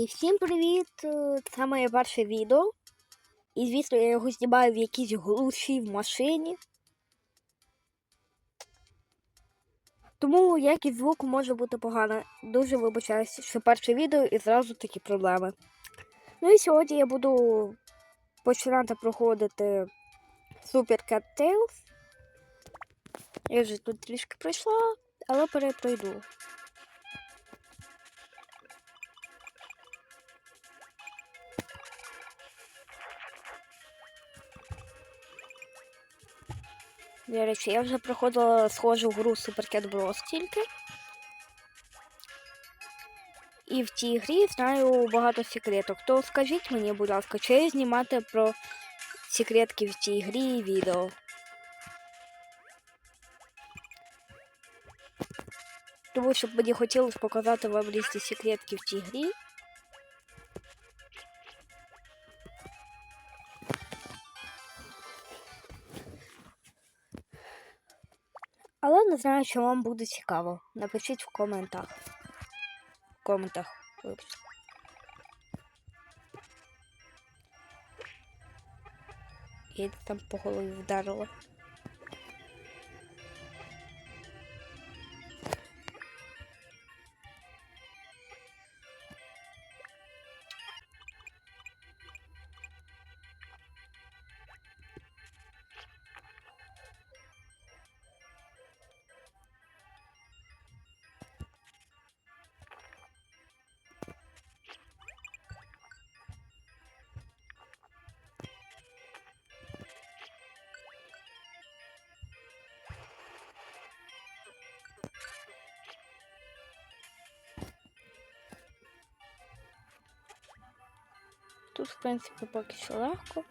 І всім привіт! Е, Це моє перше відео. І звісно, я його знімаю в якійсь глуші в машині. Тому якість звуку може бути погана. Дуже вибачаюся, що перше відео і зразу такі проблеми. Ну і сьогодні я буду починати проходити Super Cat Tales. Я вже тут трішки пройшла, але перепройду. До речі, я вже проходила схожу гру Super Bros тільки. І в цій грі знаю багато секреток. То скажіть мені, будь ласка, чи знімати про секретки в цій грі відео. Тому що мені хотілося показати вам різні секретки в цій грі. Знаю, що вам буде цікаво. Напишіть в коментах. В коментах. І там по голові вдарило. Тут, в принципі, поки що легко.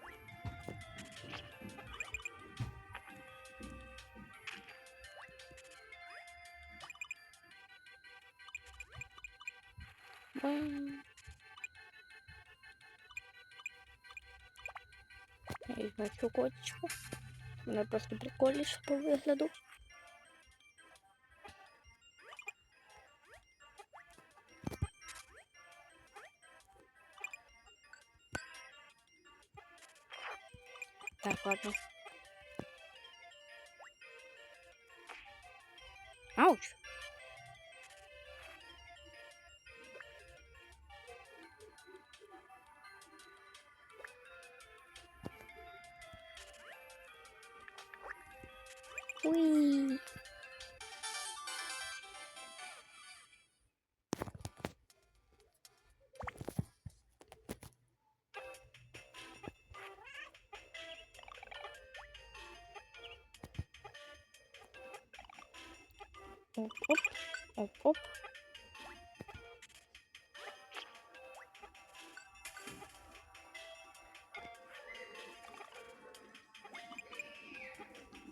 Я візьму цю котичку. Вона просто прикольніше по вигляду. Так, ладно. Ауч. Оп, оп, оп, оп.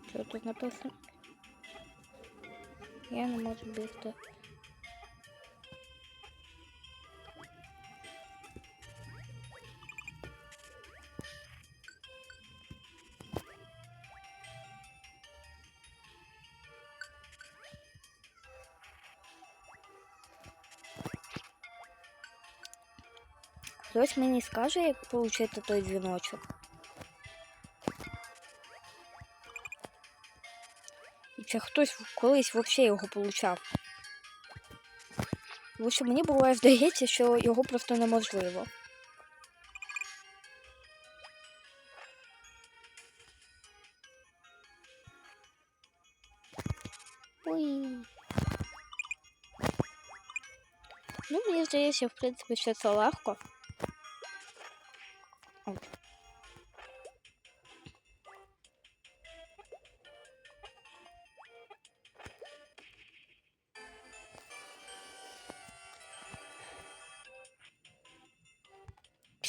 Що тут написано? Я не можу бігти. Хтось мені скаже, як отримати той дзвіночок. І чи хтось колись взагалі його получав. Тому що мені буває здається, що його просто неможливо. Ой. Ну, мені здається, в принципі, що це легко.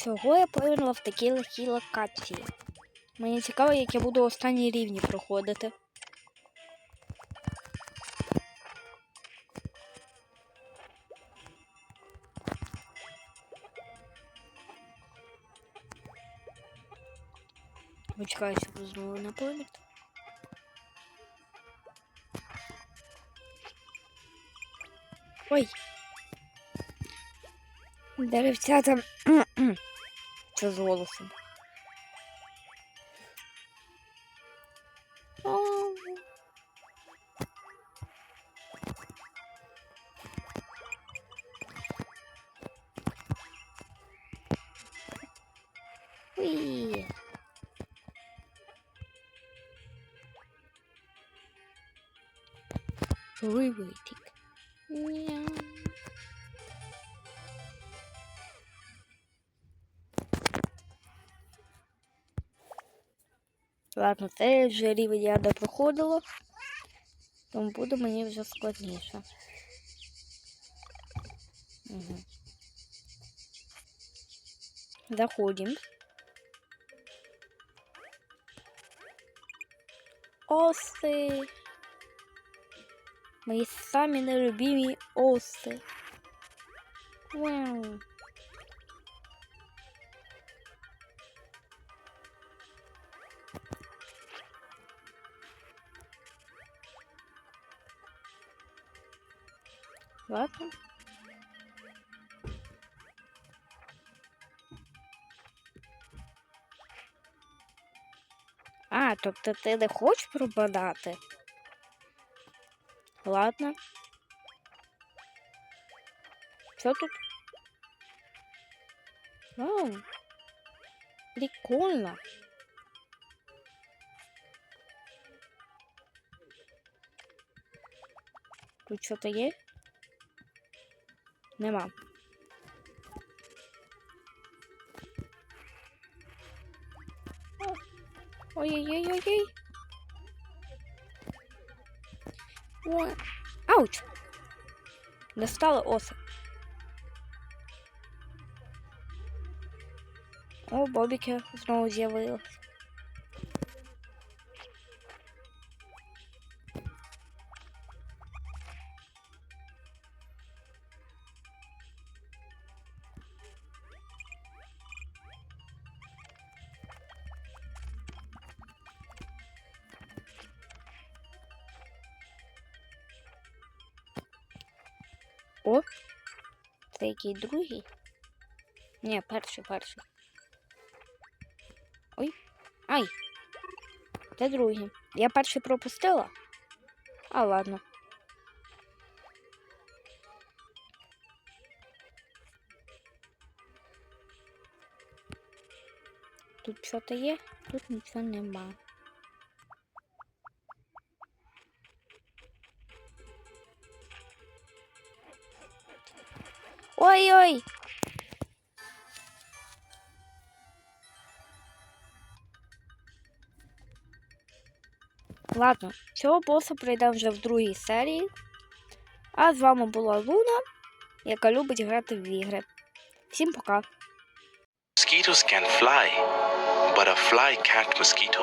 Чого я повинна в такій легкій локації? Мені цікаво, як я буду останні рівні проходити. Почекаю, щоб знову напомнити. Ой. Деревцята. Це з голосом. Ау. Уї. Ладно, це вже рівень я не проходила, тому буде мені вже складніше. Угу. Заходим. Оси. Мої самі нелюбимі оси. Вау. Ладно. А, тобто ти не хочеш пропадати? Ладно. Що тут? Вау. Прикольно. Тут що-то є? Нема. Ой-ой-ой-ой-ой. Ой. Ауч! Достали оси. О, бобіки знову з'явились. О, це другий? Ні, перший, перший. Ой. Ай. Це другий. Я перший пропустила. А ладно. Тут що-то є, тут нічого нема. Ой-ой! Ладно, цього боса пройдемо вже в другій серії. А з вами була Луна, яка любить грати в ігри. Всім пока! Mosquitoes can fly, but a fly can't mosquito.